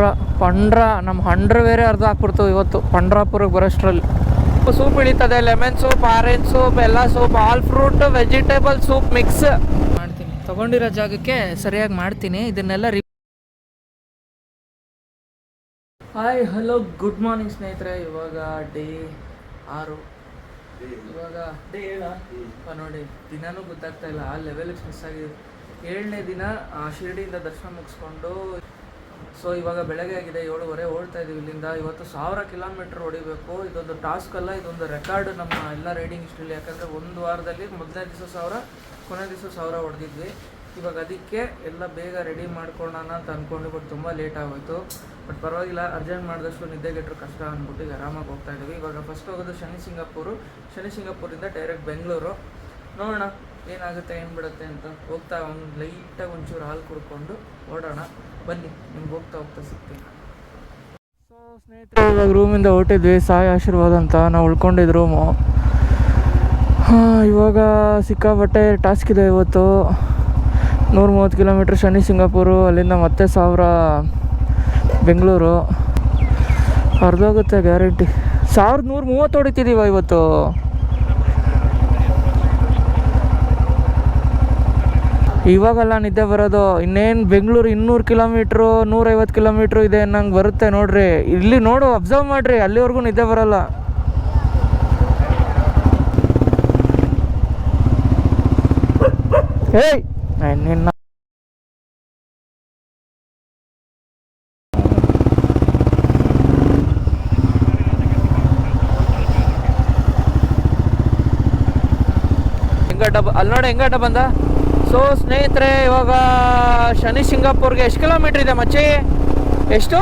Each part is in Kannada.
ಪಂಡ್ರಾಪುರ ಪಂಡ್ರ ನಮ್ಮ ಹಂಡ್ರ ಬೇರೆ ಅರ್ಧ ಹಾಕ್ಬಿಡ್ತು ಇವತ್ತು ಪಂಡ್ರಾಪುರಕ್ಕೆ ಬರೋಷ್ಟರಲ್ಲಿ. ಸೂಪ್ ಇಳಿತದೆ ಲೆಮನ್ ಸೂಪ್ ಆರೆಂಜ್ ಸೂಪ್ ಎಲ್ಲ soup all fruit vegetable soup mix. ಮಾಡ್ತೀನಿ. ತಗೊಂಡಿರೋ ಜಾಗಕ್ಕೆ ಸರಿಯಾಗಿ ಮಾಡ್ತೀನಿ. ಇದನ್ನೆಲ್ಲ ರಿ ಹಾಯ್ ಹಲೋ ಗುಡ್ ಮಾರ್ನಿಂಗ್ ಸ್ನೇಹಿತರೆ. ಇವಾಗ ಡೇ ಆರು. ಇವಾಗ ಡೇ ಏಳ? ನೋಡಿ ದಿನಾನೂ ಗೊತ್ತಾಗ್ತಾ ಇಲ್ಲ. ಆ ಲೆವೆಲ್ಗೆ ಮಿಸ್ ಆಗಿದೆ ಏಳನೇ ದಿನ ಆ ಶಿರಡಿಯಿಂದ ದರ್ಶನ ಮುಗಿಸ್ಕೊಂಡು ಸೊ ಇವಾಗ ಬೆಳಗ್ಗೆ ಆಗಿದೆ, ಏಳುವರೆ, ಓಡ್ತಾ ಇದ್ದೀವಿ ಇಲ್ಲಿಂದ. ಇವತ್ತು ಸಾವಿರ ಕಿಲೋಮೀಟ್ರ್ ಹೊಡಿಬೇಕು. ಇದೊಂದು ಟಾಸ್ಕ್ ಅಲ್ಲ, ಇದೊಂದು ರೆಕಾರ್ಡ್ ನಮ್ಮ ಎಲ್ಲ ರೈಡಿಂಗ್ ಹಿಸ್ಟ್ರಿಲಿ ಯಾಕಂದರೆ ಒಂದು ವಾರದಲ್ಲಿ ಮೊದಲನೇ ದಿವಸ ಸಾವಿರ, ಕೊನೆ ದಿವಸ ಸಾವಿರ ಹೊಡೆದಿದ್ವಿ. ಇವಾಗ ಅದಕ್ಕೆ ಎಲ್ಲ ಬೇಗ ರೆಡಿ ಮಾಡ್ಕೊಳ್ಳೋಣ ಅಂತ ಅಂದ್ಕೊಂಡು ಬಟ್ ತುಂಬ ಲೇಟ್ ಆಗೋಯ್ತು. ಬಟ್ ಪರವಾಗಿಲ್ಲ ಅರ್ಜೆಂಟ್ ಮಾಡಿದಷ್ಟು ನಿದ್ದೆಗೆಟ್ರು ಕಷ್ಟ ಅಂದ್ಬಿಟ್ಟು ಈಗ ಆರಾಮಾಗಿ ಹೋಗ್ತಾ ಇದ್ದೀವಿ ಇವಾಗ ಫಸ್ಟ್ ಹೋಗೋದು ಶನಿ ಸಿಂಗಾಪುರು. ಶನಿ ಸಿಂಗಾಪುರಿಂದ ಡೈರೆಕ್ಟ್ ಬೆಂಗಳೂರು. ನೋಡೋಣ, ಏನಾಗುತ್ತೆ, ಏನು ಬಿಡುತ್ತೆ ಅಂತ. ಹೋಗ್ತಾ ಒಂದು ಲೈಟಾಗಿ ಒಂಚೂರು ಹಾಲು ಕುಡ್ಕೊಂಡು ಓಡೋಣ. ಬನ್ನಿ, ನಿಮ್ಗೆ ಹೋಗ್ತಾ ಹೋಗ್ತಾ ಸಿಗ್ತೀನಿ. ಸೊ ಸ್ನೇಹಿತರೆ, ಇವಾಗ ರೂಮಿಂದ ಹೊರಟಿದ್ವಿ, ಸಾಯಿ ಆಶೀರ್ವಾದ ಅಂತ. ನಾವು ಉಳ್ಕೊಂಡಿದ್ದು ರೂಮು ಇವಾಗ ಸಿಕ್ಕಾಪಟ್ಟೆ ಟಾಸ್ಕ್ ಇದೆ ಇವತ್ತು. ನೂರ ಮೂವತ್ತು ಕಿಲೋಮೀಟ್ರ್ ಶನಿ, ಸಿಂಗಾಪುರು, ಅಲ್ಲಿಂದ ಮತ್ತೆ ಸಾವಿರ ಬೆಂಗಳೂರು. ಅರ್ಧೋಗುತ್ತೆ ಗ್ಯಾರಂಟಿ ಸಾವಿರದ ನೂರ ಮೂವತ್ತು ಹೊಡಿತಿದ್ದೀವ ಇವತ್ತು. ಇವಾಗೆಲ್ಲ ನಿದ್ದೆ ಬರೋದು, ಇನ್ನೇನು ಬೆಂಗಳೂರು ಇನ್ನೂರು ಕಿಲೋಮೀಟ್ರು, ನೂರೈವತ್ತು ಕಿಲೋಮೀಟ್ರು ಇದೆ ನಂಗೆ ಬರುತ್ತೆ ನೋಡ್ರಿ. ಇಲ್ಲಿ ನೋಡು ಅಬ್ಸರ್ವ್ ಮಾಡ್ರಿ, ಅಲ್ಲಿವರೆಗೂ ನಿದ್ದೆ ಬರಲ್ಲ. ಏಯ್ ನಿನ್ನ ಹೆಂಗಡ್ಡ ಅಲ್ಲಿ ನೋಡಿ, ಹೆಂಗಡ್ಡ ಬಂದ? ಸೊ ಸ್ನೇಹಿತರೆ, ಇವಾಗ ಶನಿ ಸಿಂಗಾಪುರ್ಗೆ ಎಷ್ಟು ಕಿಲೋಮೀಟ್ರ್ ಇದೆ ಮಚ್ಚಿ? ಎಷ್ಟು?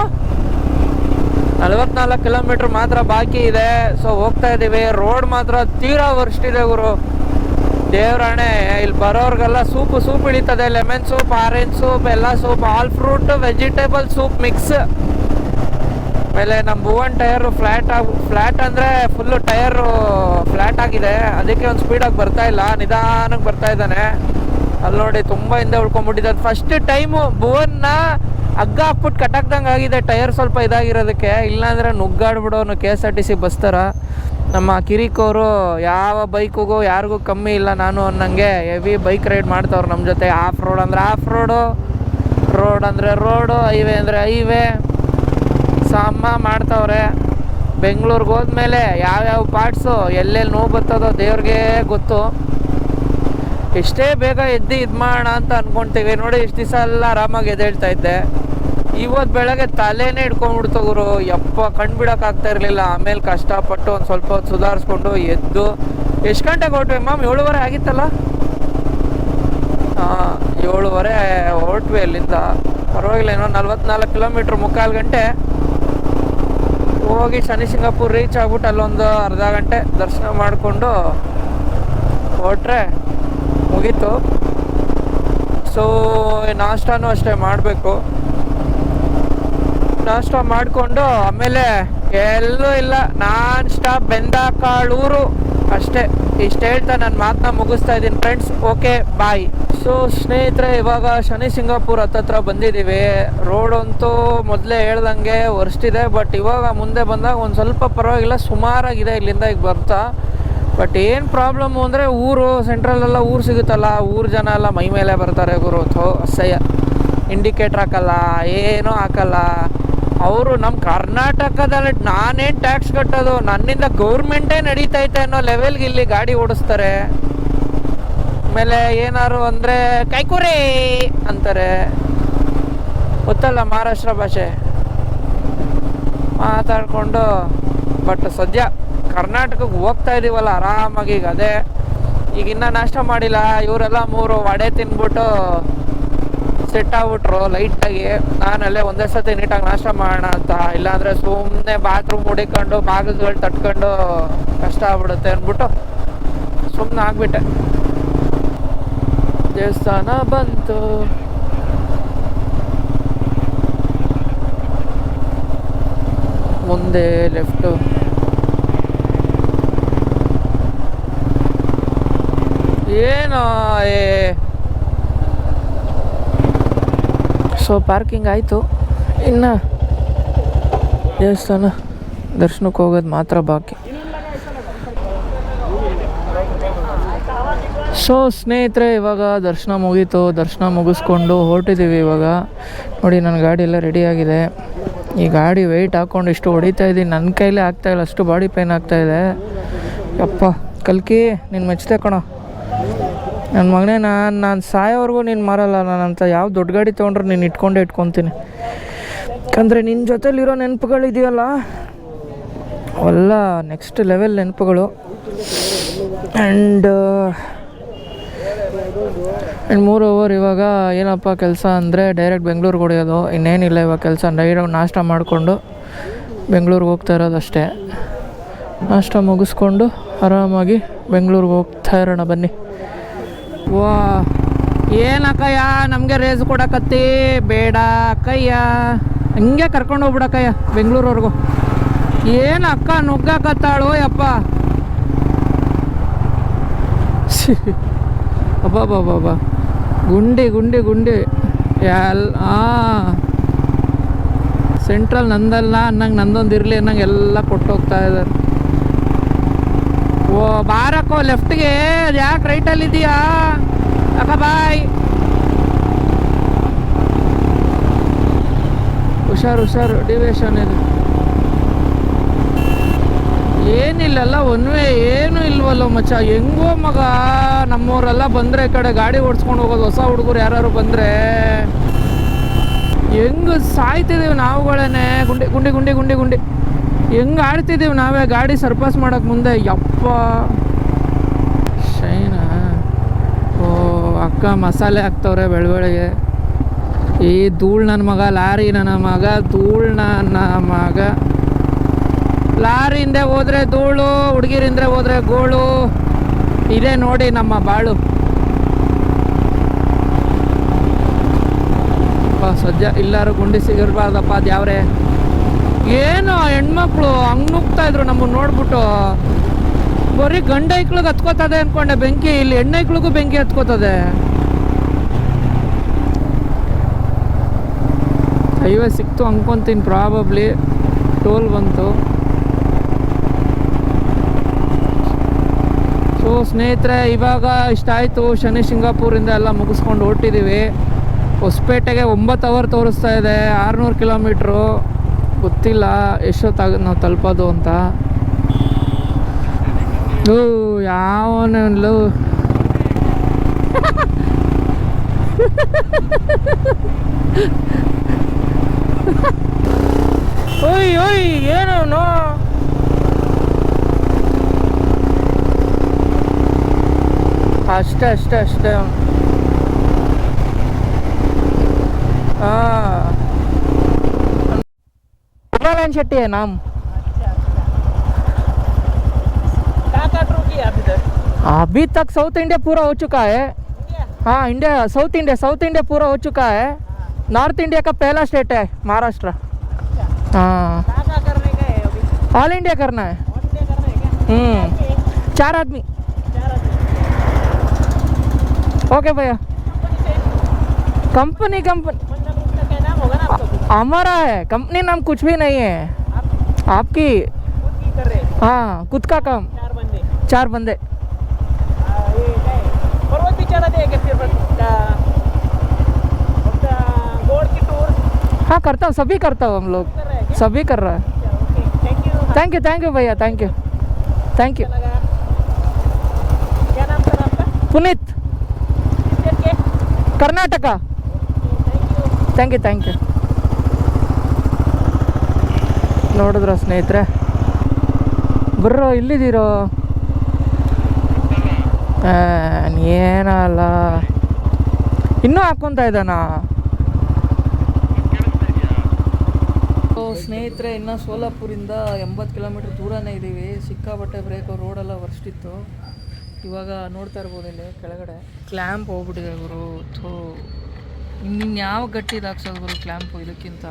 ನಲವತ್ನಾಲ್ಕು ಕಿಲೋಮೀಟ್ರ್ ಮಾತ್ರ ಬಾಕಿ ಇದೆ. ಸೊ ಹೋಗ್ತಾ ಇದ್ದೀವಿ ರೋಡ್ ಮಾತ್ರ ತೀರಾ ವರ್ಷಿದೆ ಗುರು. ದೇವ್ರಾಣೆ, ಇಲ್ಲಿ ಬರೋರ್ಗೆಲ್ಲ ಸೂಪ್ ಸೂಪ್ ಇಳಿತದೆ ಲೆಮನ್ ಸೂಪ್, ಆರೆಂಜ್ ಸೂಪ್, ಎಲ್ಲ soup all fruit, vegetable soup mix ಆಮೇಲೆ ನಮ್ಮ ಭುವನ್ ಟೈರು ಫ್ಲಾಟ್ ಆಗಿ, ಫ್ಲಾಟ್ ಅಂದರೆ ಫುಲ್ಲು ಟೈರು ಫ್ಲಾಟ್ ಆಗಿದೆ. ಅದಕ್ಕೆ ಒಂದು ಸ್ಪೀಡಾಗಿ ಬರ್ತಾ ಇಲ್ಲ. ನಿಧಾನಕ್ಕೆ ಬರ್ತಾ ಇದ್ದಾನೆ. ಅಲ್ಲಿ ನೋಡಿ, ತುಂಬ ಹಿಂದೆ ಉಳ್ಕೊಂಡ್ಬಿಟ್ಟಿದ್ದಾರೆ ಫಸ್ಟ್ ಟೈಮು ಭುವನ್ನ ಹಗ್ಗ ಹಾಕ್ಬಿಟ್ಟು ಕಟ್ಟಾಕ್ದಂಗೆ ಆಗಿದೆ. ಟೈರ್ ಸ್ವಲ್ಪ ಇದಾಗಿರೋದಕ್ಕೆ. ಇಲ್ಲಾಂದ್ರೆ ನುಗ್ಗಾಡ್ಬಿಡೋನು K S R T C bus ನಮ್ಮ ಕಿರಿಕೋರು ಯಾವ ಬೈಕಿಗೂ ಯಾರಿಗೂ ಕಮ್ಮಿ ಇಲ್ಲ ನಾನು ಅನ್ನಂಗೆ ಹೆವಿ ಬೈಕ್ ರೈಡ್ ಮಾಡ್ತಾವ್ರು ನಮ್ಮ ಜೊತೆ. ಆಫ್ ರೋಡ್ ಅಂದರೆ ಆಫ್ ರೋಡು ರೋಡ್ ಅಂದರೆ ರೋಡು ಹೈವೇ ಅಂದರೆ ಹೈವೇ ಸಾಮ ಮಾಡ್ತಾವ್ರೆ. ಬೆಂಗಳೂರಿಗೆ ಹೋದ್ಮೇಲೆ ಯಾವ್ಯಾವ ಪಾರ್ಟ್ಸು ಎಲ್ಲೆಲ್ಲಿ ನೋವು ಬರ್ತದೋ ದೇವ್ರಿಗೆ ಗೊತ್ತು. ಎಷ್ಟೇ ಬೇಗ ಎದ್ದು ಇದು ಮಾಡೋಣ ಅಂತ ಅನ್ಕೊಂತೀವಿ. ನೋಡಿ, ಇಷ್ಟು ದಿವಸ ಎಲ್ಲ ಆರಾಮಾಗಿ ಎದ್ದೇಳ್ತಾ ಇದ್ದೆ. ಇವತ್ತು ಬೆಳಗ್ಗೆ ತಲೆನೇ ಹಿಡ್ಕೊಂಡ್ಬಿಡ್ತು ಗುರು. ಯಪ್ಪ ಕಣ್ಬಿಡೋಕ್ಕಾಗ್ತಾ ಇರಲಿಲ್ಲ. ಆಮೇಲೆ ಕಷ್ಟಪಟ್ಟು ಒಂದು ಸ್ವಲ್ಪ ಹೊತ್ತು ಸುಧಾರಿಸ್ಕೊಂಡು ಎದ್ದು. ಎಷ್ಟು ಗಂಟೆಗೆ ಹೊರಟ್ವಿ ಮ್ಯಾಮ್? ಏಳುವರೆ ಆಗಿತ್ತಲ್ಲ? ಹಾಂ, ಏಳುವರೆ ಹೊರಟ್ವಿ ಅಲ್ಲಿಂದ. ಪರವಾಗಿಲ್ಲ ಏನೋ ನಲ್ವತ್ನಾಲ್ಕು ಕಿಲೋಮೀಟ್ರ್ ಮುಕ್ಕಾಲು ಗಂಟೆ. ಹೋಗಿ ಶನಿ ಸಿಂಗಾಪುರ್ ರೀಚ್ ಆಗ್ಬಿಟ್ಟು ಅಲ್ಲೊಂದು ಅರ್ಧ ಗಂಟೆ ದರ್ಶನ ಮಾಡಿಕೊಂಡು ಹೊಟ್ರೆ ಮುಗೀತು. ಸೊ ನಾಷ್ಟಾನು ಅಷ್ಟೇ ಮಾಡಬೇಕು. ನಾಷ್ಟ ಮಾಡಿಕೊಂಡು ಆಮೇಲೆ ಎಲ್ಲೂ ಇಲ್ಲ. ನಾನ್ ಸ್ಟಾಪ್ ಬೆಂದಾಕಾಳೂರು ಅಷ್ಟೇ. ಇಷ್ಟು ಹೇಳ್ತಾ ನನ್ನ ಮಾತನ್ನ ಮುಗಿಸ್ತಾ ಇದ್ದೀನಿ ಫ್ರೆಂಡ್ಸ್ ಓಕೆ ಬಾಯ್ ಸೊ ಸ್ನೇಹಿತರೆ, ಇವಾಗ ಶನಿ ಸಿಂಗಾಪುರ್ ಹತ್ತತ್ರ ಬಂದಿದ್ದೀವಿ. ರೋಡ್ ಅಂತೂ ಮೊದಲೇ ಹೇಳ್ದಂಗೆ ವರ್ಷ್ಟಿದೆ ಬಟ್ ಇವಾಗ ಮುಂದೆ ಬಂದಾಗ ಒಂದು ಸ್ವಲ್ಪ ಪರವಾಗಿಲ್ಲ, ಸುಮಾರಾಗಿದೆ ಇಲ್ಲಿಂದ ಈಗ ಬರ್ತಾ. ಬಟ್ ಏನು ಪ್ರಾಬ್ಲಮ್ಮು ಅಂದರೆ ಊರು ಸೆಂಟ್ರಲೆಲ್ಲ ಊರು ಸಿಗುತ್ತಲ್ಲ, ಊರು ಜನ ಎಲ್ಲ ಮೈ ಮೇಲೆ ಬರ್ತಾರೆ ಗುರು. ಥೋ, ಅಸಹ್ಯ. ಇಂಡಿಕೇಟ್ರ್ ಹಾಕಲ್ಲ, ಏನೂ ಹಾಕಲ್ಲ. ಅವರು ನಮ್ಮ ಕರ್ನಾಟಕದಲ್ಲಿ ನಾನೇನು ಟ್ಯಾಕ್ಸ್ ಕಟ್ಟೋದು, ನನ್ನಿಂದ ಗೌರ್ಮೆಂಟೇ ನಡೀತೈತೆ ಅನ್ನೋ ಲೆವೆಲ್ಗೆ ಇಲ್ಲಿ ಗಾಡಿ ಓಡಿಸ್ತಾರೆ. ಆಮೇಲೆ ಏನಾರು ಅಂದರೆ, ಕೈಕುರಿ! ಅಂತಾರೆ. ಗೊತ್ತಲ್ಲ ಮಹಾರಾಷ್ಟ್ರ ಭಾಷೆ. ಮಾತಾಡಿಕೊಂಡು ಬಟ್ ಸದ್ಯ ಕರ್ನಾಟಕಕ್ಕೆ ಹೋಗ್ತಾ ಇದೀವಲ್ಲ ಆರಾಮಾಗಿ ಈಗ ಅದೇ. ಈಗ ಇನ್ನೂ ನಾಷ್ಟ ಮಾಡಿಲ್ಲ, ಇವರೆಲ್ಲ ಮೂರು ವಡೆ ತಿನ್ಬಿಟ್ಟು ಸೆಟ್ ಆಗ್ಬಿಟ್ರು ಲೈಟಾಗಿ ನಾನಲ್ಲೇ ಒಂದೇ ಸತಿ ನೀಟಾಗಿ ನಾಷ್ಟ ಮಾಡೋಣ ಅಂತ. ಇಲ್ಲಾಂದ್ರೆ ಸುಮ್ಮನೆ ಬಾತ್ರೂಮ್ ಹುಡಿಕೊಂಡು ಬಾಗಿಲುಗಳು ತಟ್ಕೊಂಡು ಕಷ್ಟ ಆಗ್ಬಿಡುತ್ತೆ ಅಂದ್ಬಿಟ್ಟು ಸುಮ್ಮನೆ ಆಗ್ಬಿಟ್ಟೆ. ದೇವಸ್ಥಾನ ಬಂತು. ಮುಂದೆ ಲೆಫ್ಟು ಏನು ಸೊ ಪಾರ್ಕಿಂಗ್ ಆಯಿತು. ಇನ್ನು ದೇವಸ್ಥಾನ ದರ್ಶನಕ್ಕೆ ಹೋಗೋದು ಮಾತ್ರ ಬಾಕಿ. ಸೊ ಸ್ನೇಹಿತರೆ, ಇವಾಗ ದರ್ಶನ ಮುಗೀತು. ದರ್ಶನ ಮುಗಿಸ್ಕೊಂಡು ಹೊರಟಿದ್ದೀವಿ ಇವಾಗ. ನೋಡಿ ನನ್ನ ಗಾಡಿ ಎಲ್ಲ ರೆಡಿಯಾಗಿದೆ ಈ ಗಾಡಿ ವೆಯ್ಟ್ ಹಾಕ್ಕೊಂಡು ಇಷ್ಟು ಹೊಡಿತಾ ಇದ್ದೀನಿ. ನನ್ನ ಕೈಲೇ ಆಗ್ತಾಯಿಲ್ಲ ಅಷ್ಟು ಬಾಡಿ ಪೇನ್ ಆಗ್ತಾಯಿದೆ ಅಪ್ಪ ಕಲ್ಕಿ, ನೀನು ಮೆಚ್ಚಿದೆ ಕಣೋ. ನನ್ನ ಮಗನೇ, ನಾನು ನಾನು ಸಾಯೋವರೆಗೂ ನೀನು ಮಾರಲ್ಲ. ನಾನಂತ ಯಾವ ದೊಡ್ಡ ಗಾಡಿ ತೊಗೊಂಡ್ರೆ ನೀನು ಇಟ್ಕೊಂಡೆ ಇಟ್ಕೊತೀನಿ. ಯಾಕಂದರೆ ನಿನ್ನ ಜೊತೆಲಿರೋ ನೆನಪುಗಳಿದೆಯಲ್ಲ? ಅವೆಲ್ಲ ನೆಕ್ಸ್ಟ್ ಲೆವೆಲ್ ನೆನಪುಗಳು. ಆ್ಯಂಡ್ ಆ್ಯಂಡ್ ಮೂರು ಓವರ್ ಇವಾಗ ಏನಪ್ಪ ಕೆಲಸ ಅಂದರೆ ಡೈರೆಕ್ಟ್ ಬೆಂಗ್ಳೂರಿಗೆ ಹೊಡೆಯೋದು. ಇನ್ನೇನಿಲ್ಲ ಇವಾಗ ಕೆಲಸ. ಡೈರೆಕ್ಟ್ ನಾಷ್ಟ ಮಾಡಿಕೊಂಡು ಬೆಂಗ್ಳೂರಿಗೆ ಹೋಗ್ತಾ ಇರೋದಷ್ಟೇ. ನಾಷ್ಟ ಮುಗಿಸ್ಕೊಂಡು ಆರಾಮಾಗಿ ಬೆಂಗ್ಳೂರಿಗೆ ಹೋಗ್ತಾ ಇರೋಣ ಬನ್ನಿ. ವಾ, ಏನಕ್ಕಯ್ಯ? ನಮಗೆ ರೇಸ್ ಕೊಡಕತ್ತಿ? ಬೇಡ ಅಕ್ಕಯ್ಯ. ಹಂಗೆ ಕರ್ಕೊಂಡು ಹೋಗ್ಬಿಡಕ್ಕಯ್ಯ ಬೆಂಗಳೂರವ್ರಿಗೂ. ಏನು ಅಕ್ಕ ನುಗ್ಗಾಕತ್ತಾಳು ಯಪ್ಪ. ಅಬ್ಬಬ್ಬಬ್ಬ ಗುಂಡಿ ಗುಂಡಿ ಗುಂಡಿ. ಎಲ್ ಸೆಂಟ್ರಲ್ ನಂದಲ್ಲ ಅನ್ನಂಗೆ ನಂದೊಂದು ಇರಲಿ ಅನ್ನಂಗೆ ಎಲ್ಲ ಕೊಟ್ಟೋಗ್ತಾ ಇದ್ದಾರೆ ಓ, ಬಾರಕ್ಕೋ, ಲೆಫ್ಟ್ಗೆ. ಯಾಕೆ ರೈಟಲ್ಲಿ ಇದೆಯಾ? ಅಕ್ಕ, ಬಾಯ್. ಹುಷಾರು ಹುಷಾರು ಡಿವೇಶನ್ ಇದು. ಏನಿಲ್ಲಲ್ಲ, ಒನ್ವೇ ಏನು ಇಲ್ವಲ್ಲ ಮಚ್ಚ. ಹೆಂಗೋ ಮಗ ನಮ್ಮವರೆಲ್ಲ ಬಂದರೆ ಈ ಕಡೆ ಗಾಡಿ ಓಡಿಸ್ಕೊಂಡು ಹೋಗೋದು, ಹೊಸ ಹುಡುಗರು ಯಾರು ಬಂದರೆ. ಹೆಂಗೆ ಸಾಯ್ತಿದ್ದೀವಿ ನಾವುಗಳೇನೆ. ಗುಂಡಿ ಗುಂಡಿ ಗುಂಡಿ ಗುಂಡಿ ಗುಂಡಿ. ಹೆಂಗ್ ಆಡ್ತಿದ್ದೀವಿ ನಾವೇ ಗಾಡಿ ಸರ್ಪಾಸ್ ಮಾಡೋಕೆ ಮುಂದೆ? ಯಪ್ಪ. ಶೈನಾ. ಓ, ಅಕ್ಕ ಮಸಾಲೆ ಹಾಕ್ತವ್ರೆ ಬೆಳವಳಿಗೆ ಈ ಧೂಳ್ ನನ್ನ ಮಗ, ಲಾರಿ ನನ್ನ ಮಗ, ಧೂಳ್ ನನ್ನ ಮಗ. ಲಾರಿಯಿಂದ ಹೋದರೆ ಧೂಳು, ಹುಡುಗಿರಿಂದ ಹೋದ್ರೆ ಗೋಳು. ಇದೇ ನೋಡಿ ನಮ್ಮ ಬಾಳು. ಸದ್ಯ ಇಲ್ಲಾರು ಗುಂಡಿ ಸಿಗಿರ್ಬಾರ್ದಪ್ಪ ಅದು ಯಾವ್ರೆ ಏನು ಹೆಣ್ಮಕ್ಳು ಹಂಗ್ ನುಗ್ತಾ ಇದ್ರು ನಮ್ಮನ್ನ ನೋಡ್ಬಿಟ್ಟು. ಬರೀ ಗಂಡ ಐಕ್ಳಿಗೆ ಹತ್ಕೋತದೆ ಅನ್ಕೊಂಡೆ ಬೆಂಕಿ, ಇಲ್ಲಿ ಹೆಣ್ಣೈಕ್ಳಿಗೂ ಬೆಂಕಿ ಹತ್ಕೋತದೆ. ಹೈವೇ ಸಿಕ್ತು ಅನ್ಕೊಂತೀನಿ ಪ್ರಾಬಬ್ಲಿ ಟೋಲ್ ಬಂತು. ಸೊ ಸ್ನೇಹಿತರೆ, ಇವಾಗ ಇಷ್ಟ ಆಯಿತು ಶನಿ ಸಿಂಗಾಪುರಿಂದ ಎಲ್ಲ ಮುಗಿಸ್ಕೊಂಡು ಹೊರಟಿದ್ದೀವಿ ಹೊಸಪೇಟೆಗೆ ಒಂಬತ್ತು ಅವರ್ ತೋರಿಸ್ತಾ ಇದೆ, ಆರುನೂರು ಕಿಲೋಮೀಟ್ರು ಗೊತ್ತಿಲ್ಲ, ಎಷ್ಟೊತ್ತಾಗ ನಾವು ತಲುಪೋದು ಅಂತ. ಓ ಯಾವನಲ್ಲೂ ಓಯ್ ಓಯ್, ಏನು ನೋ? ಅಷ್ಟೇ ಅಷ್ಟೇ ಅಷ್ಟೇ. हाँ नारायण शेट्टी है नाम है अभी तक साउथ इंडिया पूरा हो चुका है हाँ India south India south India पूरा हो चुका है। नॉर्थ इंडिया का पहला स्टेट है महाराष्ट्र। हाँ। का है ऑल इंडिया करना है। हम्म। चार आदमी? ओके भैया। कंपनी कंपनी हमारा है कंपनी नाम कुछ भी नहीं है। आपकी? हाँ खुद का काम। चार बंदे। चार बंदे। हाँ। करता हूँ सभी करता हूँ हम लोग। सभी कर रहा है। थैंक यू थैंक यू भैया thank you thank you Puneet. Karnataka. Thank you thank you ನೋಡಿದ್ರ ಸ್ನೇಹಿತರೆ? ಬರ್ರೋ ಇಲ್ಲಿದ್ದೀರೋ? ಏನಲ್ಲ ಇನ್ನೂ ಹಾಕೊಂತ ಇದ್ದಾನ? ಸ್ನೇಹಿತರೆ, ಇನ್ನು ಸೋಲಾಪುರಿಂದ ಎಂಬತ್ತು ಕಿಲೋಮೀಟ್ರ್ ದೂರನೇ ಇದ್ದೀವಿ. ಸಿಕ್ಕಾಪಟ್ಟೆ ಬ್ರೇಕು ರೋಡೆಲ್ಲ ವರ್ಸ್ಟ್ ಇವಾಗ ನೋಡ್ತಾ ಇರ್ಬೋದು ಇಲ್ಲಿ ಕೆಳಗಡೆ. ಕ್ಲ್ಯಾಂಪ್ ಹೋಗ್ಬಿಟ್ಟಿದೆ ಗುರು. ಥೂ. ಇನ್ಯಾವ ಯಾವ ಹಾಕ್ಸೋದು ಗುರು ಕ್ಲ್ಯಾಂಪು ಇದಕ್ಕಿಂತ?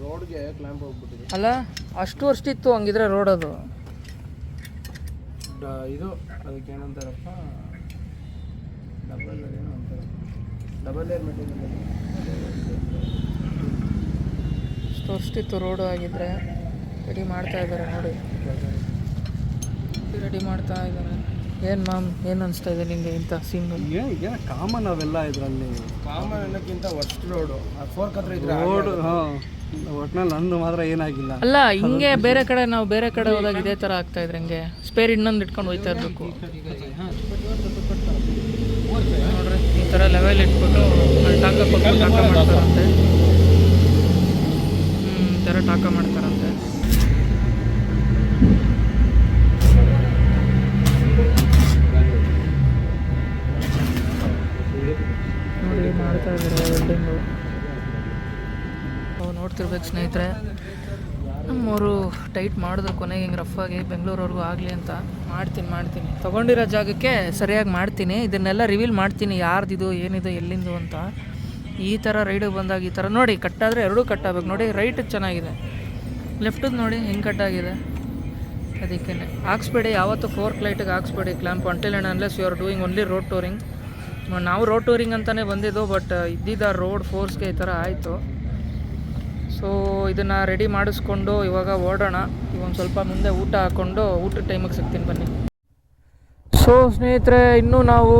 ರೋಡ್ಗೆ ಕ್ಲಾಂಪ್ ಹೋಗ್ಬಿಟ್ಟಿದೆ. ಅಲ್ಲ ಅಷ್ಟು ವರ್ಷ ಇತ್ತು ಹಂಗಿದ್ರೆ ರೋಡ್ ಅದು. ಡ- ಇದು ಅದಕ್ಕೆ ಏನಂತಾರಪ್ಪ ಡಬಲ್ ಏನೋ ಅಂತಾರೆ ಡಬಲ್ ಏರ್ ಮೆಟೀರಿಯಲ್ ಅಷ್ಟು ವರ್ಷಿತ್ತು ರೋಡು ಆಗಿದ್ರೆ ರೆಡಿ ಮಾಡ್ತಾ ಇದ್ದಾರೆ ನೋಡಿ. ರೆಡಿ ಮಾಡ್ತಾ ಇದ್ದಾರೆ. ಏನು ಮ್ಯಾಮ್ ಏನು ಅನಿಸ್ತಾ ಇದೆ ನಿಮಗೆ ಇಂಥ ಸೀನ್ ಈಗ ಕಾಮನ್ ಅವೆಲ್ಲ ಇದರಲ್ಲಿ. ಕಾಮನ್ ಅನ್ನೋಕ್ಕಿಂತ ವರ್ಸ್ಟ್ ರೋಡು ಫೋರ್ ಕತ್ರ ಇದ್ರೆ ರೋಡ್ ಹಾಂ. ಒಟ್ನಲ್ಲಿ ನಂದು ಮಾತ್ರ ಏನಾಗಿಲ್ಲ. ಅಲ್ಲ ಹಿಂಗೆ ಬೇರೆ ಕಡೆ ನಾವು ಬೇರೆ ಕಡೆ ಹೋದಾಗ ಇದೇ ಥರ ಆಗ್ತಾ ಇದ್ರೆ ಹಿಂಗೆ? ಸ್ಪೇರ್ ಇನ್ನೊಂದು ಇಟ್ಕೊಂಡು ಹೋಯ್ತಾ ಇರಬೇಕು. ನೋಡ್ರಿ ಈ ಥರ ಲೆವೆಲ್ ಇಟ್ಬಿಟ್ಟು ಅಲ್ಲಿ ಟಾಕ ಕೊಟ್ಟು ಟಾಕ ಮಾಡ್ತಾರಂತೆ. ಹ್ಮ್, ಈ ಥರ ಟಾಕ ಮಾಡ್ತಾರಂತೆ. ಮಾಡ್ತಾ ಇದ್ದಾರೆ ವೆಲ್ಡಿಂಗು ನಾವು ನೋಡ್ತಿರ್ಬೇಕು ಸ್ನೇಹಿತರೆ. ನಮ್ಮವರು ಟೈಟ್ ಮಾಡಿದ್ರು ಕೊನೆಗೆ ಹಿಂಗೆ ರಫಾಗಿ ಬೆಂಗಳೂರವ್ರಿಗೂ ಆಗಲಿ ಅಂತ. ಮಾಡ್ತೀನಿ ಮಾಡ್ತೀನಿ. ತೊಗೊಂಡಿರೋ ಜಾಗಕ್ಕೆ ಸರಿಯಾಗಿ ಮಾಡ್ತೀನಿ. ಇದನ್ನೆಲ್ಲ ರಿವೀಲ್ ಮಾಡ್ತೀನಿ. ಯಾರ್ದಿದು, ಏನಿದು, ಎಲ್ಲಿಂದು ಅಂತ. ಈ ಥರ ರೈಡಿಗೆ ಬಂದಾಗ ಈ ಥರ ನೋಡಿ ಕಟ್ಟಾದರೆ ಎರಡೂ ಕಟ್ಟಾಗಬೇಕು ನೋಡಿ ರೈಟ್ ಚೆನ್ನಾಗಿದೆ. ಲೆಫ್ಟ್ ನೋಡಿ ಹಿಂಗೆ ಕಟ್ಟಾಗಿದೆ ಅದಕ್ಕೇ ಹಾಕ್ಸ್ಬೇಡಿ. ಯಾವತ್ತು ಫೋರ್ಕ್ ಲೈಟಿಗೆ ಹಾಕ್ಸ್ಬೇಡಿ. Clamp until and unless you are doing only road touring ನಾವು ರೋಡ್ ಟೂರಿಂಗ್ ಅಂತಲೇ ಬಂದಿದ್ದು ಬಟ್ ಇದ್ದಿದ್ದ ರೋಡ್ ಫೋರ್ಸ್ಗೆ ಈ ಥರ ಆಯಿತು. ಸೊ ಇದನ್ನು ರೆಡಿ ಮಾಡಿಸ್ಕೊಂಡು ಇವಾಗ ಓಡೋಣ. ಒಂದು ಸ್ವಲ್ಪ ಮುಂದೆ ಊಟ ಹಾಕ್ಕೊಂಡು ಊಟದ ಟೈಮಿಗೆ ಸಿಗ್ತೀನಿ ಬನ್ನಿ. ಸೊ ಸ್ನೇಹಿತರೆ, ಇನ್ನೂ ನಾವು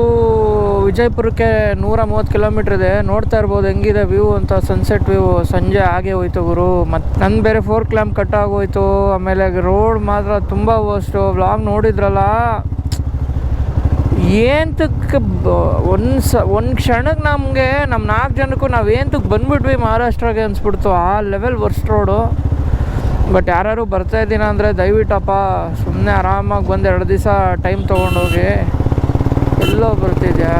ವಿಜಯಪುರಕ್ಕೆ ನೂರ ಮೂವತ್ತು ಕಿಲೋಮೀಟ್ರ್ ಇದೆ. ನೋಡ್ತಾ ಇರ್ಬೋದು ಹೆಂಗಿದೆ ವ್ಯೂ ಅಂತ ಸನ್ಸೆಟ್ ವ್ಯೂ ಸಂಜೆ ಆಗೇ ಹೋಯ್ತು ಗುರು. ಮತ್ತು ನನ್ನ ಬೇರೆ ಫೋರ್ ಕ್ಲಾಂಪ್ ಕಟ್ ಆಗೋಯ್ತು. ಆಮೇಲೆ ರೋಡ್ ಮಾತ್ರ ತುಂಬ ವಸ್ಟು ಬ್ಲಾಗ್ ನೋಡಿದ್ರಲ್ಲ. ಏಂತಕ್ಕೆ ಒಂದು ಸ, ಒಂದು ಕ್ಷಣಕ್ಕೆ ನಮಗೆ ನಮ್ಮ ನಾಲ್ಕು ಜನಕ್ಕೂ ನಾವು ಏಂತಕ್ಕೆ ಬಂದ್ಬಿಟ್ವಿ ಮಹಾರಾಷ್ಟ್ರಗೆ ಅನ್ಸ್ಬಿಡ್ತು, ಆ ಲೆವೆಲ್ ವರ್ಸ್ಟ್ ರೋಡು ಬಟ್ ಯಾರು ಬರ್ತಾ ಅಂದರೆ ದಯವಿಟ್ಟಪ್ಪ ಸುಮ್ಮನೆ ಆರಾಮಾಗಿ ಬಂದು ಎರಡು ದಿವಸ ಟೈಮ್ ತೊಗೊಂಡೋಗಿ. ಎಲ್ಲೋ ಬರ್ತಿದ್ಯಾ?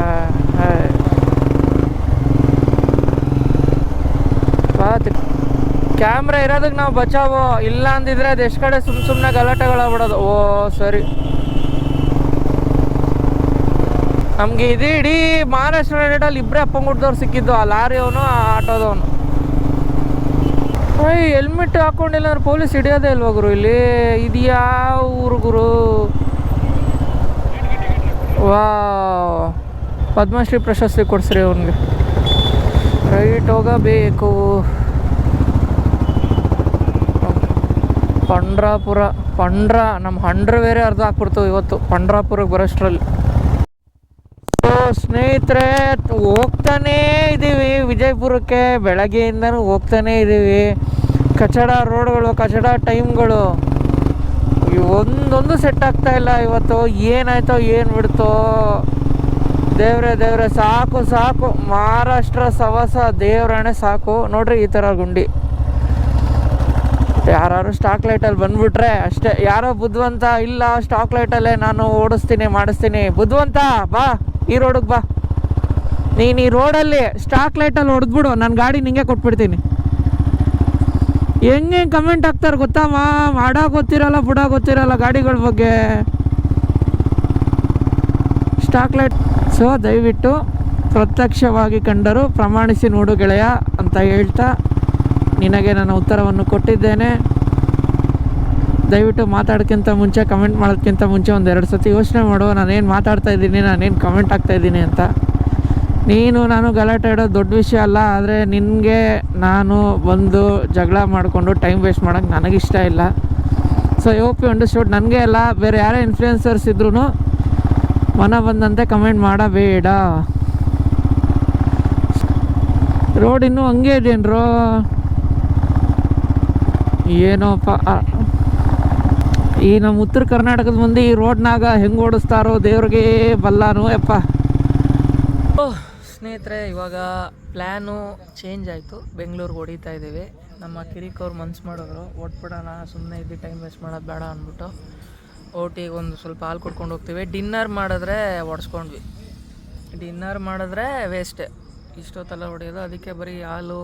ಕ್ಯಾಮ್ರಾ ಇರೋದಕ್ಕೆ ನಾವು ಬಚಾವೋ? ಇಲ್ಲ ಅಂದಿದ್ರೆ ಅದು ಎಷ್ಟು ಕಡೆ ಸುಮ್ಮ ಸುಮ್ಮನೆ ಗಲಾಟೆಗಳಾಗ್ಬಿಡೋದು. ಓ, ಸರಿ. ನಮಗೆ ಇದೇ ಇಡೀ ಮಹಾರಾಷ್ಟ್ರ ರೇಡಲ್ಲಿ ಇಬ್ಬರೇ ಅಪ್ಪಂಗುಡ್ದವ್ರು ಸಿಕ್ಕಿದ್ದು, ಆ ಲಾರಿಯವನು ಆ ಆಟೋದವನು. ಓಯ್ ಹೆಲ್ಮೆಟ್ ಹಾಕೊಂಡಿಲ್ಲ ಅಂದ್ರೆ ಪೊಲೀಸ್ ಹಿಡಿಯೋದೇ ಇಲ್ವಾ ಗುರು ಇಲ್ಲಿ? ಇದು ಊರು ಗುರು? ವಾ ಪದ್ಮಶ್ರೀ ಪ್ರಶಸ್ತಿ ಕೊಡ್ಸ್ರಿ ಅವನಿಗೆ. ರೈಟ್ ಹೋಗಬೇಕು. ಪಂಡ್ರಾಪುರ, ಪಂಡ್ರ ನಮ್ಮ ಹಂಡ್ರ ಬೇರೆ ಅರ್ಧ ಹಾಕ್ಬಿಡ್ತು ಇವತ್ತು, ಪಂಡ್ರಾಪುರಕ್ಕೆ ಬರೋಷ್ಟ್ರಲ್ಲಿ. ಸ್ನೇಹಿತರೆ, ಹೋಗ್ತಾನೇ ಇದ್ದೀವಿ. ವಿಜಯಪುರಕ್ಕೆ ಬೆಳಗ್ಗೆಯಿಂದನೂ ಹೋಗ್ತಾನೇ ಇದ್ದೀವಿ. ಕಚಡ ರೋಡ್ಗಳು, ಕಚಡ ಟೈಮ್ಗಳು. ಒಂದೊಂದು ಸೆಟ್ ಆಗ್ತಾ ಇಲ್ಲ ಇವತ್ತು. ಏನಾಯ್ತೋ, ಏನು ಬಿಡ್ತೋ. ದೇವ್ರೆ ದೇವ್ರೆ, ಸಾಕು ಸಾಕು. ಮಹಾರಾಷ್ಟ್ರ ಸವಸ, ದೇವ್ರಾಣೆ ಸಾಕು. ನೋಡ್ರಿ ಈ ಥರ ಗುಂಡಿ. ಯಾರು ಸ್ಟಾಕ್ ಲೈಟಲ್ಲಿ ಬಂದ್ಬಿಟ್ರೆ ಅಷ್ಟೇ. ಯಾರೋ ಬುದ್ಧಿವಂತ, ಇಲ್ಲ ಸ್ಟಾಕ್ ಲೈಟಲ್ಲೇ ನಾನು ಓಡಿಸ್ತೀನಿ, ಮಾಡಿಸ್ತೀನಿ. ಬುದ್ಧಿವಂತ, ಬಾ. ಈ ರೋಡಿಗೆ ಬಾ. ನೀನು ಈ ರೋಡಲ್ಲಿ ಸ್ಟಾಕ್ ಲೈಟಲ್ಲಿ ಹೊಡೆದ್ಬಿಡು ನನ್ನ ಗಾಡಿ ನಿಂಗೆ ಕೊಟ್ಬಿಡ್ತೀನಿ. ಹೆಂಗೆ ಕಮೆಂಟ್ ಗೊತ್ತಾ, ಮಾ, ಮಾಡೋ ಗೊತ್ತಿರಲ್ಲ, ಬುಡ ಗೊತ್ತಿರಲ್ಲ ಗಾಡಿಗಳ ಬಗ್ಗೆ. ಸ್ಟಾಕ್ ಲೈಟ್, ಸೊ ದಯವಿಟ್ಟು ಪ್ರತ್ಯಕ್ಷವಾಗಿ ಕಂಡರು, ಪ್ರಮಾಣಿಸಿ ನೋಡು ಗೆಳೆಯ ಅಂತ ಹೇಳ್ತಾ, ನಿನಗೆ ನನ್ನ ಉತ್ತರವನ್ನು ಕೊಟ್ಟಿದ್ದೇನೆ. ದಯವಿಟ್ಟು ಮಾತಾಡೋಕ್ಕಿಂತ ಮುಂಚೆ ಕಮೆಂಟ್ ಮಾಡೋದಕ್ಕಿಂತ ಮುಂಚೆ ಒಂದು ಎರಡು ಸತಿ ಯೋಚನೆ ಮಾಡು. ನಾನೇನು ಮಾತಾಡ್ತಾ ಇದ್ದೀನಿ ನಾನೇನು ಕಮೆಂಟ್ ಆಗ್ತಾ ಇದ್ದೀನಿ ಅಂತ. ನೀನು, ನಾನು ಗಲಾಟೆ ಇಡೋದು ದೊಡ್ಡ ವಿಷಯ ಅಲ್ಲ, ಆದರೆ ನಿನಗೆ ನಾನು ಬಂದು ಜಗಳ ಮಾಡಿಕೊಂಡು ಟೈಮ್ ವೇಸ್ಟ್ ಮಾಡೋಕ್ಕೆ ನನಗಿಷ್ಟ ಇಲ್ಲ. ಸೊ ಯು ಅಂಡರ್ಸ್ಟೂಡ್ ನನಗೆ ಅಲ್ಲ, ಬೇರೆ ಯಾರೇ ಇನ್ಫ್ಲೂಯೆನ್ಸರ್ಸ್ ಇದ್ರೂ ಮನ ಬಂದಂತೆ ಕಮೆಂಟ್ ಮಾಡಬೇಡ. ರೋಡ್ ಇನ್ನೂ ಹಂಗೆ ಇದೆಯೇನ್ರೋ ಏನೋಪ್ಪ ಈ ನಮ್ಮ ಉತ್ತರ ಕರ್ನಾಟಕದ ಮಂದಿ ಈ ರೋಡ್ನಾಗ ಹೆಂಗೆ ಓಡಿಸ್ತಾರೋ ದೇವ್ರಿಗೆ ಬಲ್ಲಾನು, ಯಪ್ಪ. ಸ್ನೇಹಿತರೆ, ಇವಾಗ ಪ್ಲ್ಯಾನು ಚೇಂಜ್ ಆಯಿತು. ಬೆಂಗಳೂರಿಗೆ ಹೊಡಿತಾ ಇದ್ದೀವಿ. ನಮ್ಮ ಕಿರಿಕ್ ಅವ್ರು ಮನ್ಸು ಮಾಡೋರು ಓಟ್ಬಿಡೋಣ ಸುಮ್ಮನೆ ಇದ್ದು ಟೈಮ್ ವೇಸ್ಟ್ ಮಾಡೋದು ಬೇಡ ಅಂದ್ಬಿಟ್ಟು ಓಟಿಗೆ ಒಂದು ಸ್ವಲ್ಪ ಹಾಲು ಕೊಡ್ಕೊಂಡು ಹೋಗ್ತೀವಿ. ಡಿನ್ನರ್ ಮಾಡಿದ್ರೆ ಒಡ್ಸ್ಕೊಂಡ್ವಿ ಡಿನ್ನರ್ ಮಾಡಿದ್ರೆ ವೇಸ್ಟೇ ಇಷ್ಟೊತ್ತೆಲ್ಲ ಹೊಡೆಯೋದು, ಅದಕ್ಕೆ ಬರೀ ಹಾಲು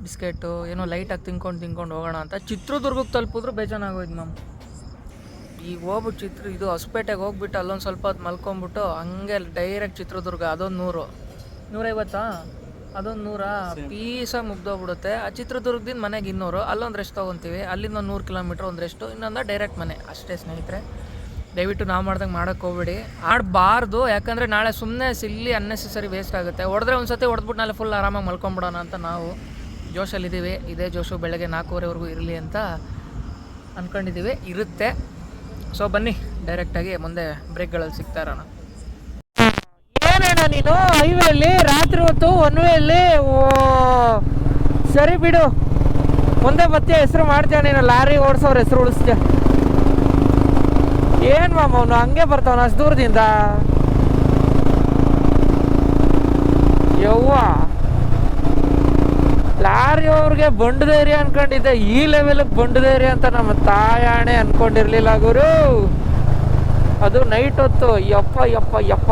ಬಿಸ್ಕೆಟು ಏನೋ ಲೈಟಾಗಿ ತಿನ್ಕೊಂಡು ತಿನ್ಕೊಂಡು ಹೋಗೋಣ ಅಂತ. ಚಿತ್ರದುರ್ಗಕ್ಕೆ ತಲುಪಿದ್ರು ಬೇಜಾನಾಗೋಯ್ತು ಮ್ಯಾಮ್. ಈಗ ಹೋಗ್ಬಿಟ್ಟು ಚಿತ್ರ ಇದು ಹೊಸಪೇಟೆಗೆ ಹೋಗ್ಬಿಟ್ಟು ಅಲ್ಲೊಂದು ಸ್ವಲ್ಪ ಹೊತ್ತು ಮಲ್ಕೊಂಬಿಟ್ಟು ಹಂಗೆ ಡೈರೆಕ್ಟ್ ಚಿತ್ರದುರ್ಗ ಅದೊಂದು ನೂರು. ನೂರೈವತ್ತಾ? ಅದೊಂದು ನೂರ? ಪೀಸಾಗಿ ಮುಗ್ದೋಗ್ಬಿಡುತ್ತೆ. ಆ ಚಿತ್ರದುರ್ಗದಿಂದ ಮನೆಗೆ ಇನ್ನೂರು ಅಲ್ಲೊಂದು ರೆಸ್ಟ್ ತೊಗೊತೀವಿ. ಅಲ್ಲಿಂದ ಒಂದು ನೂರು ಕಿಲೋಮೀಟ್ರ್ ಒಂದು ರೆಸ್ಟು ಇನ್ನೊಂದು ಡೈರೆಕ್ಟ್ ಮನೆ. ಅಷ್ಟೇ ಸ್ನೇಹಿತರೆ. ದಯವಿಟ್ಟು ನಾವು ಮಾಡ್ದಂಗೆ ಮಾಡೋಕ್ಕೆ ಹೋಗ್ಬೇಡಿ. ಆಡಬಾರ್ದು ಯಾಕಂದರೆ ನಾಳೆ ಸುಮ್ಮನೆ ಸಿಲ್ಲಿ ಅನ್ನೆಸೆಸರಿ ವೇಸ್ಟ್ ಆಗುತ್ತೆ. ಹೊಡೆದ್ರೆ ಒಂದು ಸತಿ ಹೊಡೆದ್ಬಿಟ್ಟು ನಾಳೆ ಫುಲ್ ಆರಾಮಾಗಿ ಮಲ್ಕೊಂಬಿಡೋಣ ಅಂತ ನಾವು. ಜೋಶಲ್ಲಿದ್ದೀವಿ, ಇದೇ ಜೋಶು ಬೆಳಗ್ಗೆ ನಾಲ್ಕೂವರೆವರೆಗೂ ಇರಲಿ ಅಂತ ಅಂದ್ಕೊಂಡಿದ್ದೀವಿ ಇರುತ್ತೆ. ಸೊ ಬನ್ನಿ ಡೈರೆಕ್ಟಾಗಿ ಮುಂದೆ ಬ್ರೇಕ್ಗಳಲ್ಲಿ ಸಿಗ್ತಾ ಇರೋಣ. ಏನಣ್ಣ ನೀನು? ಹೈವೇಲಿ ರಾತ್ರಿ ಹೊತ್ತು ಒನ್ ವೇಲಿ ಓ, ಸರಿ ಬಿಡು. ಮುಂದೆ ಮತ್ತೆ ಹೆಸರು ಮಾಡ್ತೀಯ ನೀನು, ಲಾರಿ ಓಡಿಸೋರು ಹೆಸರು ಉಳಿಸ್ತೀಯ. ಏನ್ ಮಾಮ ಅವನು? ಹಂಗೆ ಬರ್ತಾವನ ಅಷ್ಟು ದೂರದಿಂದ? ಯವ್ವ. ಲಾರಿ ಅವ್ರಿಗೆ ಬಂಡದೇರಿ ಅನ್ಕೊಂಡಿದ್ದೆ. ಈ ಲೆವೆಲ್ಗೆ ಬಂಡದೇರಿ ಅಂತ ನಮ್ಮ ತಾಯಾಣೆ ಅನ್ಕೊಂಡಿರ್ಲಿಲ್ಲ ಗುರು. ಅದು ನೈಟ್ ಹೊತ್ತು. ಯಪ್ಪ ಯಪ್ಪ ಯಪ್ಪ.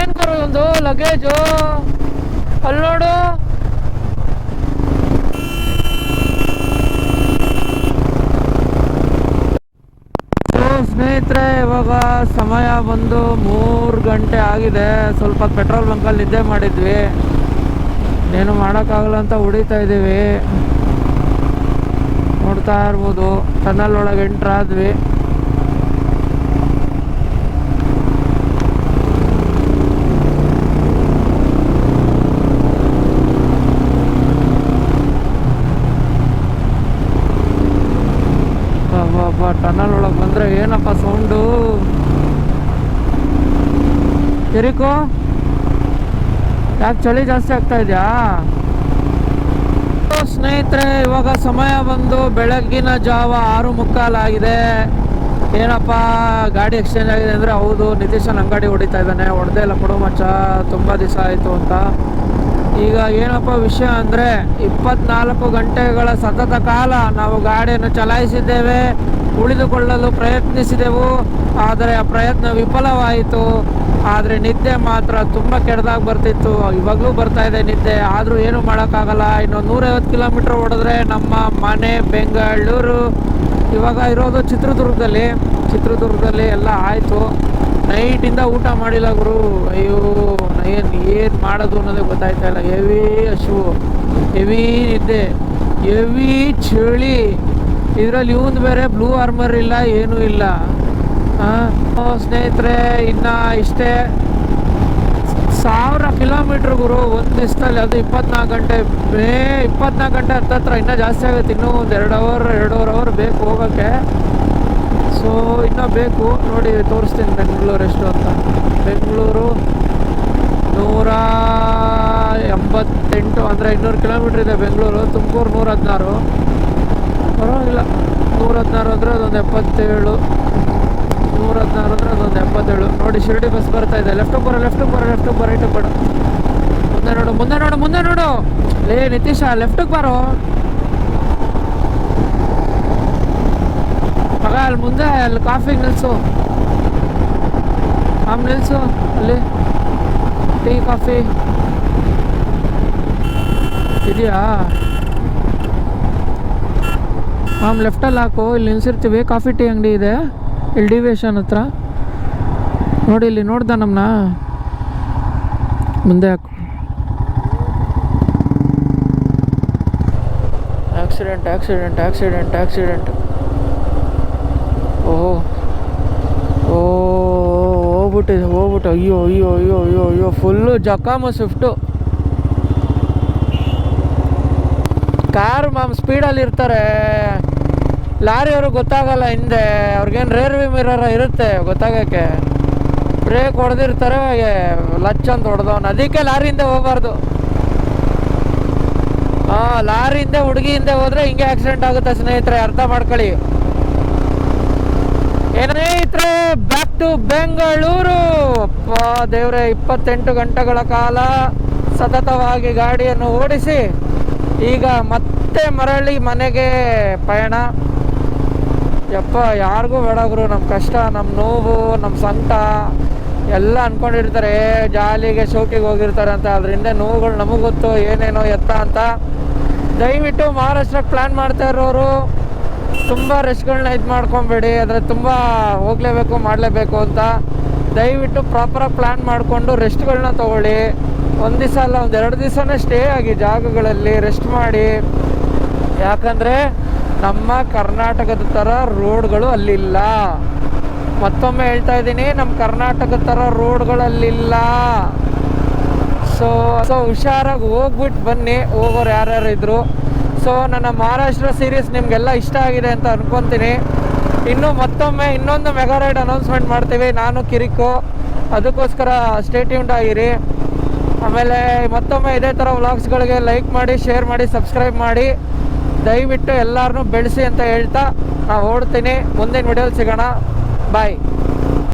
ಏನ್ ಗುರು ಒಂದು ಲಗೇಜು ಅಲ್ಲಿ ನೋಡು ಸೊ ಸ್ನೇಹಿತರೆ ಇವಾಗ ಸಮಯ ಬಂದು ಮೂರು ಗಂಟೆ ಆಗಿದೆ. ಸ್ವಲ್ಪ ಪೆಟ್ರೋಲ್ ಬಂಕಲ್ಲಿ ನಿದ್ದೆ ಮಾಡಿದ್ವಿ. ಏನು ಮಾಡೋಕ್ಕಾಗಲ್ಲ ಅಂತ ಹೊಡಿತಾ ಇದ್ದೀವಿ ನೋಡ್ತಾ ಇರ್ಬೋದು. ಟನಲ್ ಒಳಗೆ ಎಂಟ್ರ್ ಆದ್ವಿ. ಬಾಬಾ ಟನಲ್ ಒಳಗೆ ಬಂದರೆ ಏನಪ್ಪ ಸೌಂಡು? ಎರಿಕೋ ಯಾಕೆ ಚಳಿ ಜಾಸ್ತಿ ಆಗ್ತಾ ಇದೆಯಾ? ಸ್ನೇಹಿತರೆ, ಇವಾಗ ಸಮಯ ಬಂದು ಬೆಳಗ್ಗಿನ ಜಾವ ಆರು ಮುಕ್ಕಾಲಾಗಿದೆ ಏನಪ್ಪ, ಗಾಡಿ ಎಕ್ಸ್ಚೇಂಜ್ ಆಗಿದೆ ಅಂದರೆ ಹೌದು, ನಿತೀಶನ್ ಅಂಗಡಿ ಹೊಡಿತಾ ಇದ್ದಾನೆ. ಹೊಡೆದೇ ಇಲ್ಲ ಕೊಡು ಮಚ್ಚ, ತುಂಬ ದಿವಸ ಆಯಿತು ಅಂತ. ಈಗ ಏನಪ್ಪ ವಿಷಯ ಅಂದರೆ ಇಪ್ಪತ್ನಾಲ್ಕು ಗಂಟೆಗಳ ಸತತ ಕಾಲ ನಾವು ಗಾಡಿಯನ್ನು ಚಲಾಯಿಸಿದ್ದೇವೆ. ಉಳಿದುಕೊಳ್ಳಲು ಪ್ರಯತ್ನಿಸಿದೆವು, ಆದರೆ ಆ ಪ್ರಯತ್ನ ವಿಫಲವಾಯಿತು. ಆದರೆ ನಿದ್ದೆ ಮಾತ್ರ ತುಂಬ ಕೆಡ್ದಾಗಿ ಬರ್ತಿತ್ತು. ಇವಾಗಲೂ ಬರ್ತಾ ಇದೆ ನಿದ್ದೆ, ಆದರೂ ಏನು ಮಾಡೋಕ್ಕಾಗಲ್ಲ. ಇನ್ನು ನೂರೈವತ್ತು ಕಿಲೋಮೀಟ್ರ್ ಓಡಿದ್ರೆ ನಮ್ಮ ಮನೆ ಬೆಂಗಳೂರು. ಇವಾಗ ಇರೋದು ಚಿತ್ರದುರ್ಗದಲ್ಲಿ. ಚಿತ್ರದುರ್ಗದಲ್ಲಿ ಎಲ್ಲ ಆಯಿತು. ನೈಟಿಂದ ಊಟ ಮಾಡಿಲ್ಲ ಗುರು. ಅಯ್ಯೋ, ಏನು ಏನು ಮಾಡೋದು ಅನ್ನೋದೇ ಗೊತ್ತಾಯ್ತಾ ಇಲ್ಲ. ಹೆವಿ ಹಶು ಹೆವಿ ನಿದ್ದೆ ಹೆವಿ ಚಳಿ. ಇದರಲ್ಲಿ ಇವಂದು ಬೇರೆ ಬ್ಲೂ ಆರ್ಮರ್ ಇಲ್ಲ, ಏನೂ ಇಲ್ಲ. ಸ್ನೇಹಿತರೆ, ಇನ್ನು ಇಷ್ಟೇ ಸಾವಿರ ಕಿಲೋಮೀಟ್ರ್ ಗುರು, ಒಂದು ದಿವಸದಲ್ಲಿ ಅದು ಇಪ್ಪತ್ನಾಲ್ಕು ಗಂಟೆ, ಬೇ ಇಪ್ಪತ್ನಾಲ್ಕು ಗಂಟೆ ಹತ್ತತ್ರ ಇನ್ನೂ ಜಾಸ್ತಿ ಆಗುತ್ತೆ, ಇನ್ನೂ ಒಂದು ಎರಡು ಅವರ್ ಎರಡೂವರೆ ಅವರ್ ಬೇಕು ಹೋಗೋಕ್ಕೆ. ಸೊ ಇನ್ನೂ ಬೇಕು, ನೋಡಿ ತೋರಿಸ್ತೀನಿ ಬೆಂಗಳೂರು ಎಷ್ಟು ಅಂತ. ಬೆಂಗಳೂರು ನೂರ ಎಂಬತ್ತೆಂಟು, ಅಂದರೆ ಇನ್ನೂರು ಕಿಲೋಮೀಟ್ರ್ ಇದೆ ಬೆಂಗಳೂರು, ತುಮಕೂರು ನೂರ ಹದಿನಾರು. ಪರವಾಗಿಲ್ಲ. ನೂರ ಹದಿನಾರು ಅಂದರೆ ಅದೊಂದು ಎಪ್ಪತ್ತೇಳು. ನೂರ ಹದಿನಾರು ಅಂದರೆ ಅದೊಂದು ಎಪ್ಪತ್ತೇಳು. ನೋಡಿ, ಶಿರಡಿ ಬಸ್ ಬರ್ತಾ ಇದೆ. ಲೆಫ್ಟ್ ಬರೋ ಲೆಫ್ಟ್ ಬರೋ ಲೆಫ್ಟ್ ಬರೋ ರೈಟ್ ಬರ ಮುಂದೆ ನೋಡು ಮುಂದೆ ನೋಡು ಮುಂದೆ ನೋಡು. ಲೇ, ನಿತೀಶ ಲೆಫ್ಟಿಗೆ ಬರೋ. ಮಗ, ಅಲ್ಲಿ ಮುಂದೆ, ಅಲ್ಲಿ ಕಾಫಿ ನಿಲ್ಸು. ಆಮ್ ನಿಲ್ಸು, ಅಲ್ಲಿ. ಟೀ ಕಾಫಿ ಇದೆಯಾ? ಮ್ಯಾಮ್ ಲೆಫ್ಟಲ್ಲಿ ಹಾಕು. ಇಲ್ಲಿ ನಿಲ್ಸಿರ್ತೀವಿ. ಕಾಫಿ ಟೀ ಅಂಗಡಿ ಇದೆ. ಇಲ್ಲಿ ಡಿವಿಯೇಷನ್ ಹತ್ರ. ನೋಡಿ, ಇಲ್ಲಿ ನೋಡ್ದ ನಮ್ಮನ್ನ ಮುಂದೆ ಹಾಕು. ಆಕ್ಸಿಡೆಂಟ್ ಆಕ್ಸಿಡೆಂಟ್ ಆಕ್ಸಿಡೆಂಟ್ ಆಕ್ಸಿಡೆಂಟ್ ಓ ಓ, ಹೋಗ್ಬಿಟ್ಟಿದೆ, ಹೋಗ್ಬಿಟ್ಟು. ಅಯ್ಯೋ ಅಯ್ಯೋ ಅಯ್ಯೋ ಅಯ್ಯೋ ಅಯ್ಯೋ. ಫುಲ್ಲು ಜಕಾಮ ಸ್ವಿಫ್ಟು ಕಾರ್ ಮ್ಯಾಮ್ ಸ್ಪೀಡಲ್ಲಿ ಇರ್ತಾರೆ. ಲಾರಿಯವರು ಗೊತ್ತಾಗಲ್ಲ, ಹಿಂದೆ ಅವ್ರಿಗೇನು ರೇರ್ ಮಿರರ್ ಇರುತ್ತೆ ಗೊತ್ತಾಗಕ್ಕೆ. ಬ್ರೇಕ್ ಹೊಡೆದಿರ್ತಾರೆ ಲಚ್ ಅಂತ ಹೊಡೆದವನು. ಅದಕ್ಕೆ ಲಾರಿ ಹಿಂದೆ ಹೋಗ್ಬಾರ್ದು. ಹಾಂ ಲಾರಿ ಹಿಂದೆ ಹುಡುಗಿ ಹಿಂದೆ ಹೋದ್ರೆ ಹಿಂಗೆ ಆಕ್ಸಿಡೆಂಟ್ ಆಗುತ್ತೆ ಸ್ನೇಹಿತರೆ, ಅರ್ಥ ಮಾಡ್ಕೊಳ್ಳಿ. ಸ್ನೇಹಿತರೆ ಬ್ಯಾಕ್ ಟು ಬೆಂಗಳೂರು ದೇವ್ರೆ, ಇಪ್ಪತ್ತೆಂಟು ಗಂಟೆಗಳ ಕಾಲ ಸತತವಾಗಿ ಗಾಡಿಯನ್ನು ಓಡಿಸಿ, ಈಗ ಮತ್ತೆ ಮರಳಿ ಮನೆಗೆ ಪಯಣ ಯಪ್ಪ, ಯಾರಿಗೂ ಬೇಡ ಗುರು. ನಮ್ಮ ಕಷ್ಟ ನಮ್ಮ ನೋವು ನಮ್ಮ ಸಂಕಟ, ಎಲ್ಲ ಅಂದ್ಕೊಂಡಿರ್ತಾರೆ ಜಾಲಿಗೆ, ಶೋಕಿಗೆ ಹೋಗಿರ್ತಾರೆ ಅಂತ. ಅದರಿಂದ ನೋವುಗಳು ನಮಗೆ ಗೊತ್ತು, ಏನೇನೋ ಎತ್ತ ಅಂತ. ದಯವಿಟ್ಟು ಮಹಾರಾಷ್ಟ್ರಕ್ಕೆ ಪ್ಲ್ಯಾನ್ ಮಾಡ್ತಾ ಇರೋರು, ತುಂಬ ರೆಸ್ಟ್ಗಳನ್ನ ಇದು ಮಾಡ್ಕೊಬೇಡಿ. ಆದರೆ ತುಂಬ ಹೋಗಲೇಬೇಕು, ಮಾಡಲೇಬೇಕು ಅಂತ. ದಯವಿಟ್ಟು ಪ್ರಾಪರಾಗಿ ಪ್ಲ್ಯಾನ್ ಮಾಡಿಕೊಂಡು ರೆಸ್ಟ್ಗಳನ್ನ ತೊಗೊಳ್ಳಿ. ಒಂದು ದಿವಸ ಅಲ್ಲ, ಒಂದು ಎರಡು ದಿವಸನೇ ಸ್ಟೇ ಆಗಿ ಜಾಗಗಳಲ್ಲಿ ರೆಸ್ಟ್ ಮಾಡಿ. ಯಾಕಂದರೆ ನಮ್ಮ ಕರ್ನಾಟಕದ ಥರ ರೋಡ್ಗಳು ಅಲ್ಲಿಲ್ಲ. ಮತ್ತೊಮ್ಮೆ ಹೇಳ್ತಾ ಇದ್ದೀನಿ ನಮ್ಮ ಕರ್ನಾಟಕದ ಥರ ರೋಡ್ಗಳಲ್ಲಿಲ್ಲ ಸೊ ಸೊ ಹುಷಾರಾಗಿ ಹೋಗ್ಬಿಟ್ಟು ಬನ್ನಿ, ಹೋಗೋರು ಯಾರ್ಯಾರು ಇದ್ರು. ಸೊ ನನ್ನ ಮಹಾರಾಷ್ಟ್ರ ಸೀರೀಸ್ ನಿಮಗೆಲ್ಲ ಇಷ್ಟ ಆಗಿದೆ ಅಂತ ಅನ್ಕೊತೀನಿ. ಇನ್ನು ಮತ್ತೊಮ್ಮೆ ಇನ್ನೊಂದು ಮೆಗಾ ರೈಡ್ ಅನೌನ್ಸ್ಮೆಂಟ್ ಮಾಡ್ತೀವಿ, ನಾನು, ಕಿರಿಕು. ಅದಕ್ಕೋಸ್ಕರ ಸ್ಟೇಟ್ಯೂಂಡ್ ಆಗಿರಿ. ಆಮೇಲೆ ಮತ್ತೊಮ್ಮೆ ಇದೇ ಥರ ವ್ಲಾಗ್ಸ್ಗಳಿಗೆ ಲೈಕ್ ಮಾಡಿ ಶೇರ್ ಮಾಡಿ ಸಬ್ಸ್ಕ್ರೈಬ್ ಮಾಡಿ. ದಯವಿಟ್ಟು ಎಲ್ಲರನ್ನೂ ಬೆಳೆಸಿ ಅಂತ ಹೇಳ್ತಾ ನಾವು ಓಡ್ತೀನಿ. ಮುಂದಿನ ವಿಡಿಯೋಲಿ ಸಿಗೋಣ. ಬಾಯ್